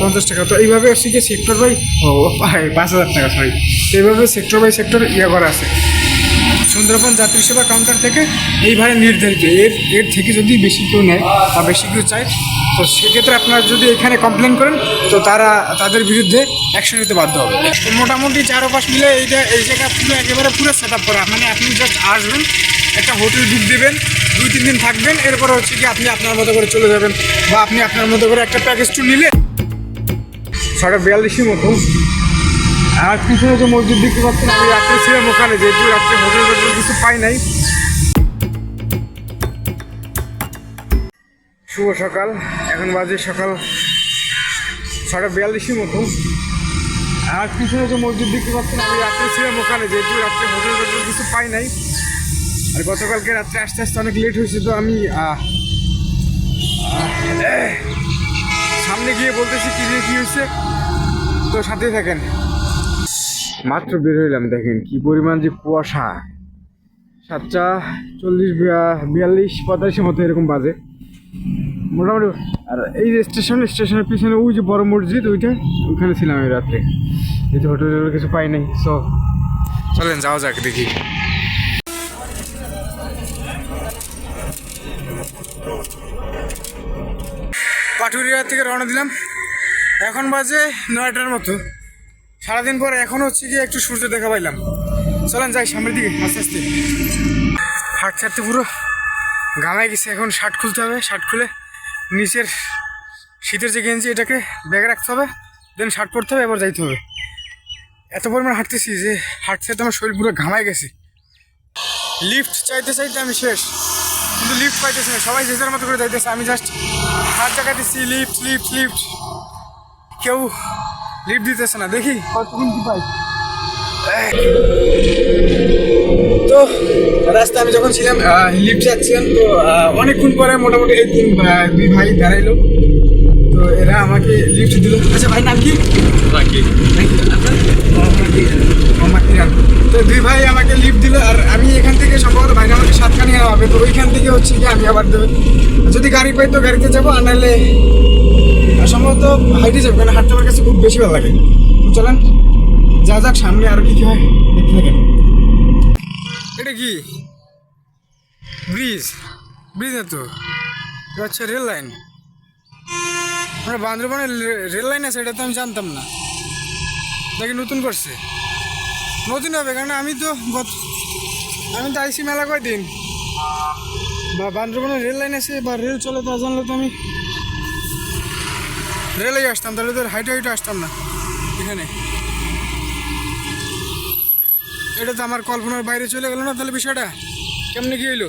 পঞ্চাশ টাকা। তো এইভাবে হচ্ছে কি সেক্টর বাই পাঁচ হাজার টাকা সরি এইভাবে সেক্টর বাই সেক্টর ইয়ে করা আছে। সুন্দরবন যাত্রী সেবা কাউন্টার থেকে এইভাবে নির্ধারিত। এর এর থেকে যদি বেশি কেউ নেয় বা বেশি কেউ চায়, তো সেক্ষেত্রে আপনারা যদি এখানে কমপ্লেন করেন, তো তারা, তাদের বিরুদ্ধে অ্যাকশন নিতে বাধ্য হবে। মোটামুটি চারোপাশ মিলে এইটা এই জায়গা পুরো একেবারে পুরো সেট আপ করা। মানে আপনি জাস্ট আসবেন, একটা হোটেল বুক দেবেন, দুই তিন দিন থাকবেন, এরপরে হচ্ছে কি আপনি আপনার মতো করে চলে যাবেন বা আপনি আপনার মতো করে একটা প্যাকেজ ট্যুর নিলে ছটা বিয়াল্লিশের মতো। আর পিছনে যে মসজিদ দেখতে পাচ্ছেন আমি রাত্রে ছিলাম ওখানে, যেহেতু রাত্রে হোটেল টোটেল কিছু পাই নাই। শুভ সকাল, এখন বাজে সকাল সাড়ে বিয়াল্লিশের মতো। আর পিছনে যে মসজিদ দেখতে পাচ্ছেন আমি রাত্রে ছিলাম ওখানে, যেহেতু রাত্রে হোটেল টোটেল কিছু পাই নাই। আর গতকালকে রাত্রে আস্তে আস্তে অনেক লেট হয়েছে, তো আমি সামনে গিয়ে বলতেছি কি কি হয়েছে। তো সাথে থাকেন। মাত্র বের হইলাম, দেখেন কি পরিমাণ যে কুয়াশা। সাতটা চল্লিশ বিয়াল্লিশ, পঁয়তাল্লিশের মতো এরকম বাজে। মোটামুটি, আর এই যে স্টেশন, স্টেশনের পিছনে ওই যে বড় মসজিদ, ওইটা ওইখানে ছিলাম আমি রাত্রে। যেহেতু হোটেল কিছু পাই নাই সো চলেন, যাওয়া যাক, দেখি। পাটুরিয়া থেকে রওনা দিলাম। এখন বাজে নয়টার মতো। সারাদিন পর এখন হচ্ছে গিয়ে একটু সূর্য দেখা পাইলাম। চলেন যাই সামনের দিকে, আস্তে আস্তে। হাট ছাড়তে পুরো গামায় গেছে, এখন শার্ট খুলতে হবে, শার্ট খুলে নিচের শীতের যে গেঞ্জি এটাকে ব্যাগে রাখতে হবে, দেন শার্ট পরতে হবে, এবার যাইতে হবে। এত পরিমাণ হাঁটতেছি যে হাঁটতে হাঁটতে আমার শরীর পুরো ঘামায় গেছে। লিফট চাইতে চাইতে আমি শেষ, কিন্তু লিফট পাইতেছি না, সবাই যে যার মতো করে যাইতেছে, আমি জাস্ট হাত জায়গাতেছি লিফট লিফট লিফট কেউ লিফট দিতেছে না দেখি। কতক্ষণ কি পাই তো রাস্তা আমি যখন ছিলাম লিফট যাচ্ছিলাম তো অনেকক্ষণ পরে মোটামুটি এই তিন দুই ভাই দাঁড়াইলো। তো এরা আমাকে লিফট দিল। আচ্ছা ভাই নাম কি। তো দুই ভাই আমাকে লিফট দিল আর আমি এখান থেকে সম্ভবত ভাই আমাকে সাতখানি হবে। তো ওইখান থেকে হচ্ছে কি আমি আবার দেবে। যদি গাড়ি পাই তো গাড়িতে যাব আর নাহলে সম্ভবত হাইটে যাব, কারণ হাঁটতে আমার কাছে খুব বেশি ভালো লাগে। চলেন, যা যাক, সামনে আরও কি হয়, দেখতে থাকেন। এটা কি? ব্রিজ। ব্রিজ না তো? হচ্ছে রেল লাইন। আমরা বান্দরবানে রেল লাইন আছে, এটা তো আমি জানতাম না। দেখি নতুন করছে? নতুন হবে, কারণ আমি তো আমি তো আইসি মেলা কয়দিন। বা বান্দরবানে রেল লাইন আছে, বা রেল চলে, তা জানলে তো আমি রেলেই আসতাম, তাহলে তো হাইটে হাইটে আসতাম না এখানে। এটা তো আমার কল্পনার বাইরে চলে গেল না তাহলে বিষয়টা? কেমনে কি হইল?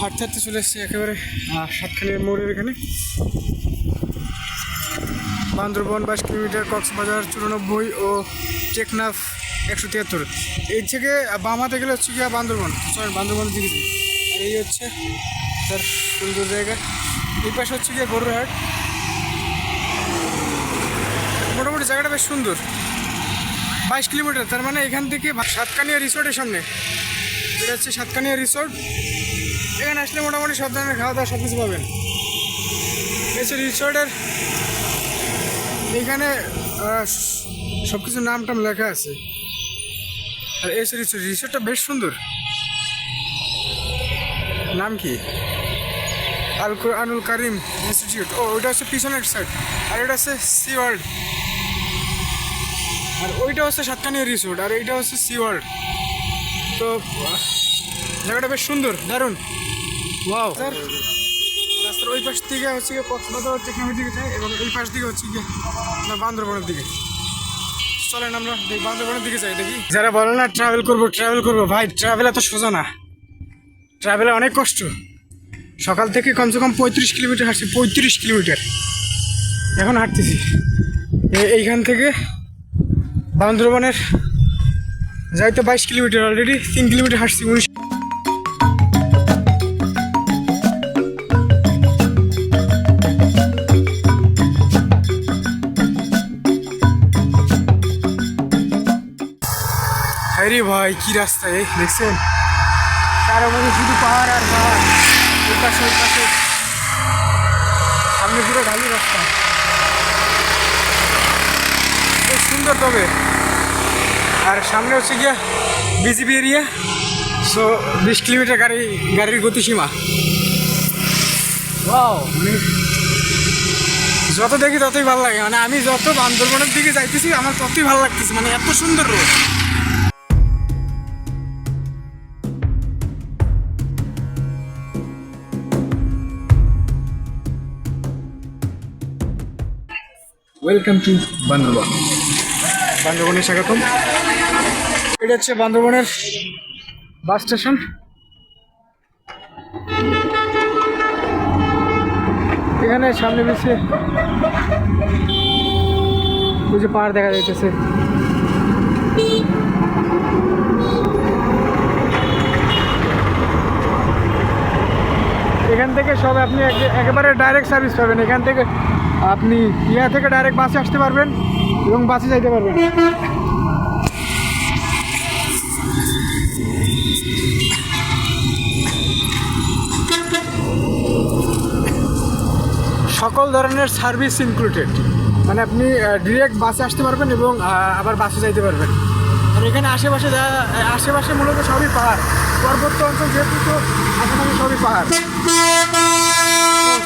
হাঁটতে হাঁটতে চলে এসছি একেবারে সাতখানের মোড়ের এখানে। বান্দরবন বাইশ কিলোমিটার, কক্সবাজার চুরানব্বই ও টেকনাফ একশো তিয়াত্তর। এই থেকে বাম হাতে গেলে হচ্ছে গিয়া বান্দরবন। সরি, বান্দরবনের দিকে। আর এই হচ্ছে তার সুন্দর জায়গা। এই পাশে হচ্ছে গিয়ে গরুরহাট মোটামুটি জায়গাটা বেশ সুন্দর। বাইশ কিলোমিটার, তার মানে এখান থেকে সাতকানিয়া রিসোর্টের সামনে। এটা হচ্ছে সাতকানিয়া রিসোর্ট এখানে আসলে মোটামুটি সব ধরনের খাওয়া দাওয়া সব কিছু পাবেন হচ্ছে রিসোর্টের এখানে সব কিছু নাম টাম লেখা আছে। আর হচ্ছে রিসোর্ট রিসোর্টটা বেশ সুন্দর। নাম কি? আল আনুল কারিম ইনস্টিটিউট। ও, ওইটা হচ্ছে পিছনের সাইড আর এটা হচ্ছে সি ওয়ার্ল্ড আর ওইটা হচ্ছে সাতকানিয়া রিসোর্ট আর এইটা হচ্ছে সি ওয়ার্ল্ড তো জায়গাটা বেশ সুন্দর, দারুণ। ওয়াও স্যার রাস্তার ওই পাশ থেকে হচ্ছে গিয়ে কক্সবাজার টেকনামের দিকে যায়, এবং এই পাশ দিকে হচ্ছে গিয়ে বান্দরবনের দিকে। চলেন আমরা বান্দরবনের দিকে যাই, দেখি। যারা বলে না ট্রাভেল করব ট্রাভেল করব, ভাই ট্রাভেল এত সোজা না। ট্রাভেলে অনেক কষ্ট। সকাল থেকে কমসে কম পঁয়ত্রিশ কিলোমিটার হাঁটছি, পঁয়ত্রিশ কিলোমিটার। এখন হাঁটতেছি। এইখান থেকে বান্দরবনের যাই তো বাইশ কিলোমিটার অলরেডি তিন কিলোমিটার হাঁটছি, উনিশ ভাই, কি রাস্তা এই দেখছেন? চারো মধ্যে শুধু পাহাড় আর পাহাড় ওই পাশে ওই পাশে। সামনে পুরো ঢালু রাস্তা। সুন্দর তবে। আর সামনে হচ্ছে গিয়ে বিজিবি এরিয়া সো বিশ কিলোমিটার গাড়ি, গাড়ির গতিসীমা। মানে যত দেখি ততই ভালো লাগে। মানে আমি যত বান্দরবনের দিকে যাইতেছি, আমার ততই ভালো লাগতেছে। মানে এত সুন্দর রোড ওয়েলকাম টু বান্দরবন বান্দরবনে স্বাগতম। এটা হচ্ছে বান্দরবনের বাস স্টেশন। এখানে সামনে বেশি যে পাহাড় দেখা যাইতেছে। এখান থেকে সব আপনি একে- একেবারে ডাইরেক্ট সার্ভিস পাবেন। এখান থেকে আপনি ইয়া থেকে ডাইরেক্ট বাসে আসতে পারবেন। এবং বাসে যাইতে পারবেন সকল ধরনের সার্ভিস ইনক্লুডেড মানে আপনি ডিরেক্ট বাসে আসতে পারবেন এবং আবার বাসে যাইতে পারবেন। আর এখানে আশেপাশে যা, আশেপাশে মূলত সবই পাহাড়। পর্বত্য অঞ্চল যেহেতু, তো আশেপাশে সবই পাহাড়।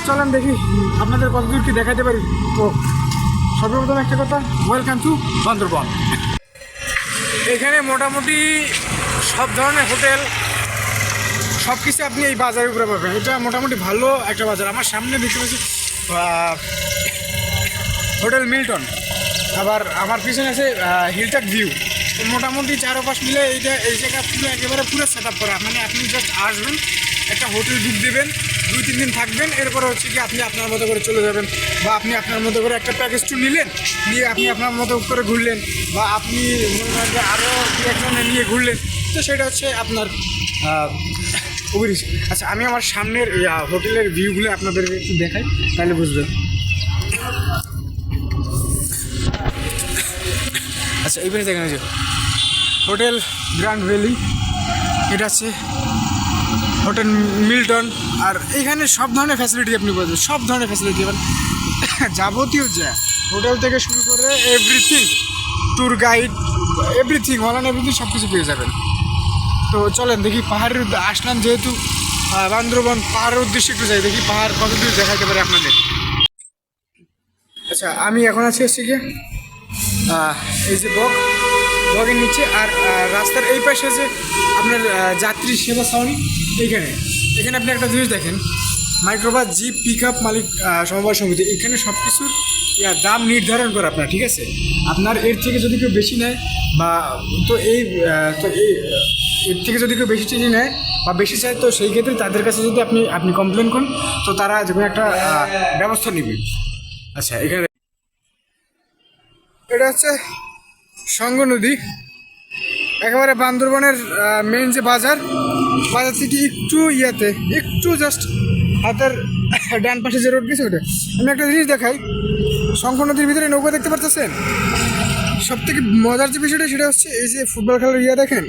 চলেন দেখি আপনাদের কতদূর কি দেখাতে পারি। তো সর্বপ্রথম একটা কথা ওয়েলকাম টু বান্দরবন। এখানে মোটামুটি সব ধরনের হোটেল সব কিছু আপনি এই বাজারের উপরে পাবেন। এটা মোটামুটি ভালো একটা বাজার। আমার সামনে দেখতে পাচ্ছি হোটেল মিল্টন। আবার আমার পিছনে আছে হিলটক ভিউ। মোটামুটি চারপাশ মিলে এইটা এই জায়গা একেবারে পুরো সেট আপ করা। মানে আপনি জাস্ট আসবেন, একটা হোটেল বুক দেবেন দুই, তিন দিন থাকবেন, এরপরে হচ্ছে কি আপনি আপনার মতো করে চলে যাবেন বা আপনি আপনার মতো করে একটা প্যাকেজ টু নিলেন, নিয়ে আপনি আপনার মতো করে ঘুরলেন বা আপনি মনে যে আরও দু একজনে নিয়ে ঘুরলেন, তো সেটা হচ্ছে আপনার আচ্ছা আমি আমার সামনের হোটেলের ভিউগুলো আপনাদেরকে একটু দেখাই, তাহলে বুঝবেন। আচ্ছা এইবারে দেখেন যে, হোটেল গ্র্যান্ড ভ্যালি, এটা আছে হোটেল মিল্টন, আর এইখানে সব ধরনের ফ্যাসিলিটি আপনি পাবেন সব ধরনের ফ্যাসিলিটি পাবেন যাবতীয় যা, হোটেল থেকে শুরু করে everything tour guide everything all and everything সব কিছু পেয়ে যাবেন। তো চলেন দেখি পাহাড়ের আসলাম যেহেতু বান্দরবন পাহাড়ের উদ্দেশ্যে একটু যাই, দেখি পাহাড় কত দূর দেখাতে পারে আপনাদের। আচ্ছা আমি এখন আছি হচ্ছে গিয়ে এই যে বক বগের নিচে, আর রাস্তার এই পাশে যে আপনার যাত্রী সেবা ছাউনি এইখানে এখানে আপনি একটা জিনিস দেখেন। মাইক্রোবাস, জিপ পিক আপ মালিক সমবায় সমিতি, এখানে সব কিছুর দাম নির্ধারণ করে আপনার, ঠিক আছে? আপনার এর থেকে যদি কেউ বেশি নেয় বা তো এই তো এই, এর থেকে যদি কেউ বেশি চিনি নেয় বা বেশি চায়, তো সেই ক্ষেত্রে তাদের কাছে যদি আপনি আপনি কমপ্লেন করেন, তো তারা যে কোনো একটা ব্যবস্থা নেবে। আচ্ছা এখানে এটা হচ্ছে সঙ্গ নদী। একেবারে বান্দরবনের মেন যে বাজার বাজার থেকে একটু ইয়াতে, একটু জাস্ট হাতের ডান পাশে যে রোড গেছে ওটা। আমি একটা জিনিস দেখাই শঙ্খ নদীর ভিতরে নৌকা দেখতে পারতেছেন? সব থেকে মজার যে বিষয়টা সেটা হচ্ছে এই যে ফুটবল খেলার ইয়া দেখেন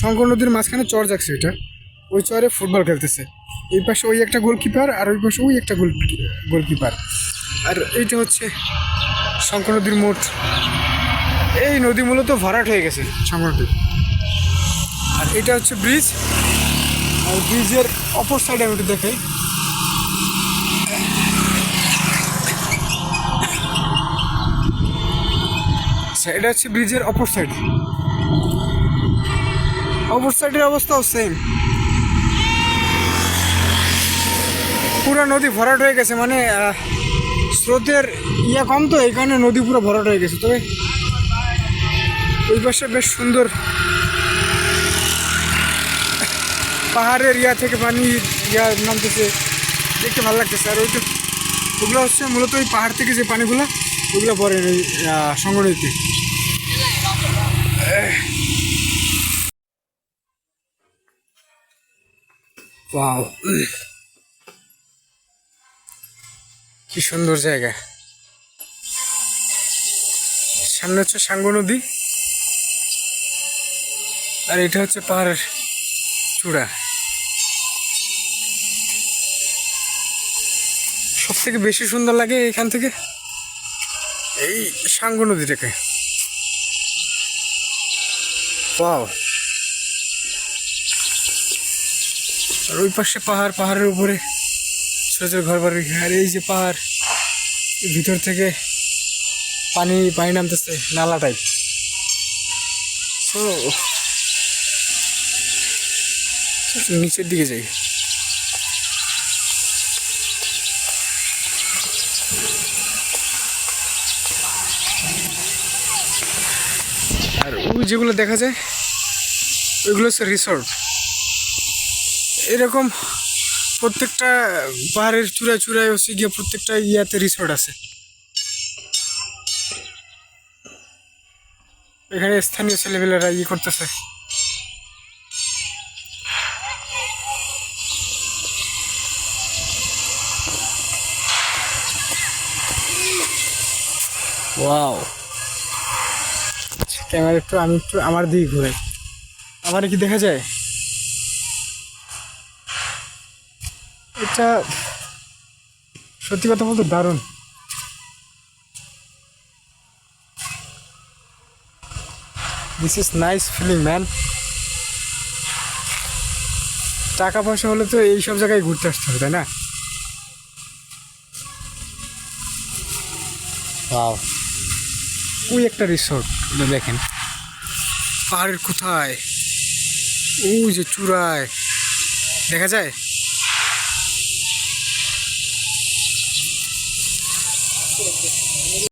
শঙ্খ নদীর মাঝখানে চর যাচ্ছে এটা। ওই চরে ফুটবল খেলতেছে। এই পাশে ওই একটা গোলকিপার আর ওই পাশে ওই একটা গোল গোলকিপার আর এইটা হচ্ছে শঙ্খ নদীর মোট এই নদী মূলত ভরাট হয়ে গেছে শঙ্খ নদী। আর এটা হচ্ছে ব্রিজ আর ব্রিজের অপর সাইডে আমি একটু দেখাই। আচ্ছা এটা হচ্ছে ব্রিজের অপর সাইড অপর সাইডের অবস্থাও সেম পুরো নদী ভরাট হয়ে গেছে মানে স্রোতের ইয়া কম তো, এই কারণে নদী পুরো ভরাট হয়ে গেছে। তবে ওই পাশে বেশ সুন্দর পাহাড়ের ইয়া থেকে পানি ইয়া নামতেছে। দেখতে ভালো লাগতেছে। আর ওই তো ওগুলো হচ্ছে মূলত ওই পাহাড় থেকে যে পানিগুলো, ওগুলো পরে সংগঠিতে। কি সুন্দর জায়গা। সামনে হচ্ছে সাঙ্গু নদী। আর এটা হচ্ছে পাহাড়ের চূড়া। সব থেকে বেশি সুন্দর লাগে এখান থেকে? এই সাঙ্গু নদীটাকে। ওয়াও। আর ওই পাশে পাহাড়, পাহাড়ের উপরে ছোট ছোট ঘর বাড়ি। আর এই যে পাহাড় ভিতর থেকে পানি পানি নামতেছে, নালা টাইপ নিচের দিকে যাই আর ওই যেগুলো দেখা যায়, ওইগুলো হচ্ছে রিসর্ট এরকম প্রত্যেকটা পাহাড়ের চূড়ায় চূড়ায় হচ্ছে গিয়ে প্রত্যেকটা ইয়াতে রিসর্ট আছে। এখানে স্থানীয় ছেলেপেলেরা ইয়ে করতেছে। ওয়াও ক্যামেরা একটু, আমি একটু আমার দিকে ঘুরে আমার কি দেখা যায়? এটা সত্যি কথা বলতে দারুণ। This is nice feeling man টাকা পয়সা হলে তো এই সব জায়গায় ঘুরতে আসতে হবে, তাই না? Wow. ওই একটা রিসোর্ট দেখেন। পাহাড়ের কোথায়? ওই যে চূড়ায়। দেখা যায়?